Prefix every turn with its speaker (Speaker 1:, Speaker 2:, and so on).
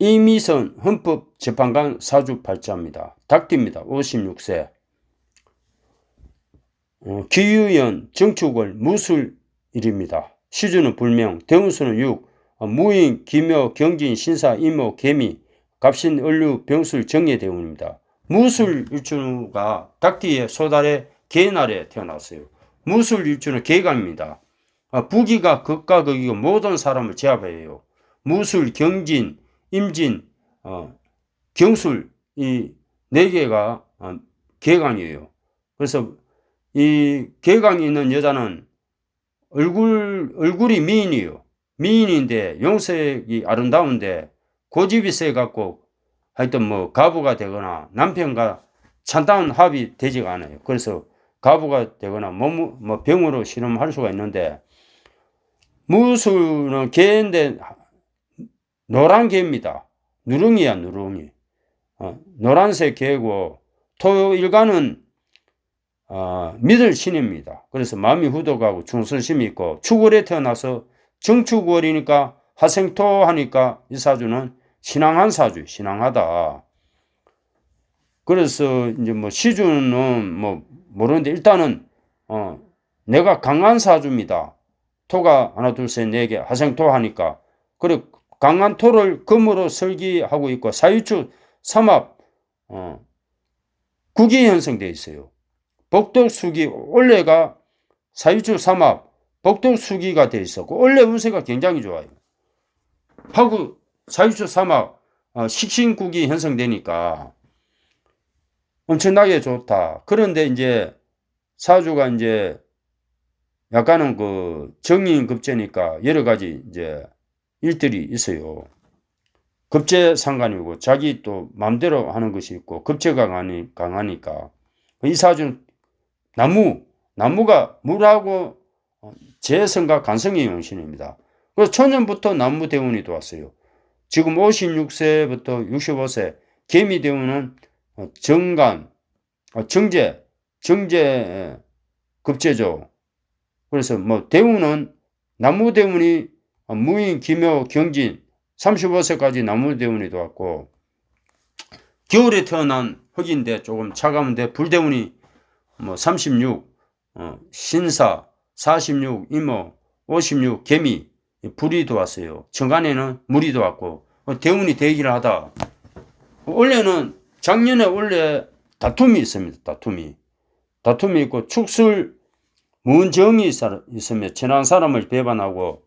Speaker 1: 이미선 헌법재판관 사주 발자입니다. 닭띠입니다. 56세. 어, 기유연 정축월 무술일입니다. 시주는 불명, 대운수는 6, 어, 무인, 기묘, 경진, 신사, 이모, 개미, 갑신, 을류, 병술, 정예 대운입니다. 무술일주가 닭띠의 소달의 개날에 태어났어요. 무술일주는 개강입니다. 아, 부기가 극과 극이고 모든 사람을 제압해요. 무술, 경진, 임진, 어, 경술 이 네 개가 어, 개강이에요. 그래서 이 개강이 있는 여자는 얼굴 얼굴이 미인이요. 미인인데 용색이 아름다운데 고집이 세 갖고 하여튼 뭐 가부가 되거나 남편과 찬다운 합이 되지가 않아요. 그래서 가부가 되거나 몸, 뭐 병으로 실험할 수가 있는데 무술은 개인데 노란 개입니다. 누룽이야 누룽이. 어, 노란색 개고 토일간은 어, 믿을 신입니다. 그래서 마음이 후덕하고 충성심이 있고 축월에 태어나서 정축월이니까 하생토 하니까 이 사주는 신앙한 사주, 신앙하다. 그래서 이제 뭐 시주는 뭐 모르는데 일단은 어 내가 강한 사주입니다. 토가 하나 둘 셋 네 개 하생토 하니까 그래 강한 토를 금으로 설계하고 있고 사유축 삼합 어 국이 형성되어 있어요. 복덕수기 원래가 사유축 삼합 복덕수기가 되어 있었고 원래 운세가 굉장히 좋아요. 하고 사유축 삼합 어, 식신국이 형성되니까 엄청나게 좋다. 그런데 이제 사주가 이제 약간은 그 정인 급제니까 여러 가지 이제 일들이 있어요. 급제 상관이고 자기 또 마음대로 하는 것이 있고 급제가 강하니, 강하니까 이 사주는 나무 나무가 물하고 재성과 간성의 용신입니다. 그래서 초년부터 나무 대운이 들어왔어요. 지금 56세부터 65세 개미 대운은 정간, 정제, 정제 급제죠. 그래서 뭐 대운은 나무 대운이 무인, 기묘, 경진 35세까지 나무 대운이 들어왔고 겨울에 태어난 흙인데 조금 차가운데 불대운이 뭐 36, 어, 신사 46, 이모 56, 개미 불이 들어왔어요. 정간에는 물이 들어왔고 어, 대운이 대기를 하다. 원래는 작년에 원래 다툼이 있습니다. 다툼이. 다툼이 있고 축술 문정이 있으며 친한 사람을 배반하고